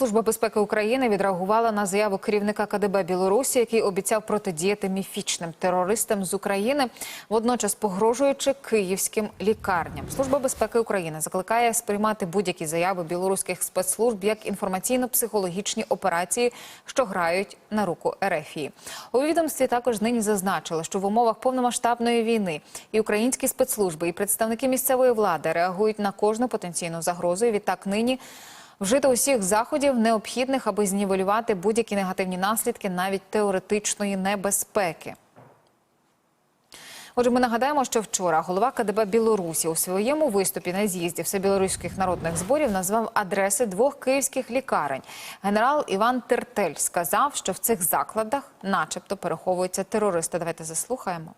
Служба безпеки України відреагувала на заяву керівника КДБ Білорусі, який обіцяв протидіяти міфічним терористам з України, водночас погрожуючи київським лікарням. Служба безпеки України закликає сприймати будь-які заяви білоруських спецслужб як інформаційно-психологічні операції, що грають на руку РФІ. У відомстві також нині зазначили, що в умовах повномасштабної війни і українські спецслужби, і представники місцевої влади реагують на кожну потенційну загрозу. І відтак нині вжити усіх заходів необхідних, аби знівелювати будь-які негативні наслідки навіть теоретичної небезпеки. Отже, ми нагадаємо, що вчора голова КДБ Білорусі у своєму виступі на з'їзді всебілоруських народних зборів назвав адреси двох київських лікарень. Генерал Іван Тертель сказав, що в цих закладах, начебто, переховуються терористи. Давайте заслухаємо.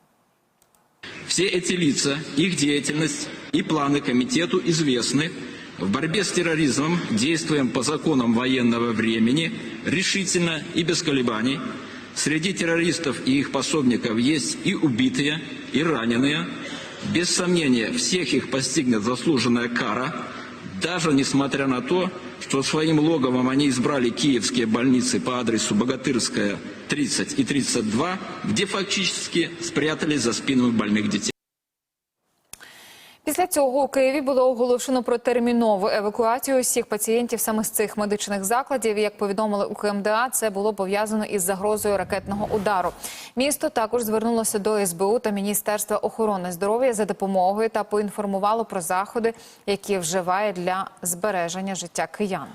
Все эти лица, их деятельность и планы комитету известны. В борьбе с терроризмом действуем по законам военного времени, решительно и без колебаний. Среди террористов и их пособников есть и убитые, и раненые. Без сомнения, всех их постигнет заслуженная кара, даже несмотря на то, что своим логовом они избрали киевские больницы по адресу Богатырская, 30 и 32, где фактически спрятались за спинами больных детей. Після цього у Києві було оголошено про термінову евакуацію усіх пацієнтів саме з цих медичних закладів. Як повідомили у КМДА, це було пов'язано із загрозою ракетного удару. Місто також звернулося до СБУ та Міністерства охорони здоров'я за допомогою та поінформувало про заходи, які вживає для збереження життя киян.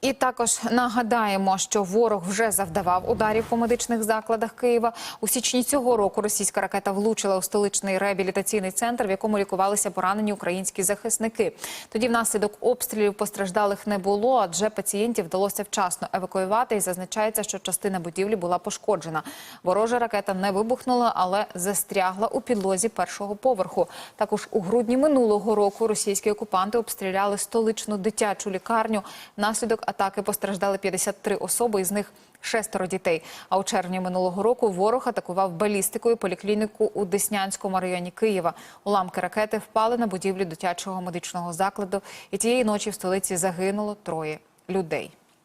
І також нагадаємо, що ворог вже завдавав ударів по медичних закладах Києва. У січні цього року російська ракета влучила у столичний реабілітаційний центр, в якому лікувалися поранені українські захисники. Тоді внаслідок обстрілів постраждалих не було, адже пацієнтів вдалося вчасно евакуювати. І зазначається, що частина будівлі була пошкоджена. Ворожа ракета не вибухнула, але застрягла у підлозі першого поверху. Також у грудні минулого року російські окупанти обстріляли столичну дитячу лікарню. Внаслідок атаки постраждали 53 особи, із них шестеро дітей. А у червні минулого року ворог атакував балістикою поліклініку у Деснянському районі Києва. Уламки ракети впали на будівлю дитячого медичного закладу, і тієї ночі в столиці загинуло троє людей.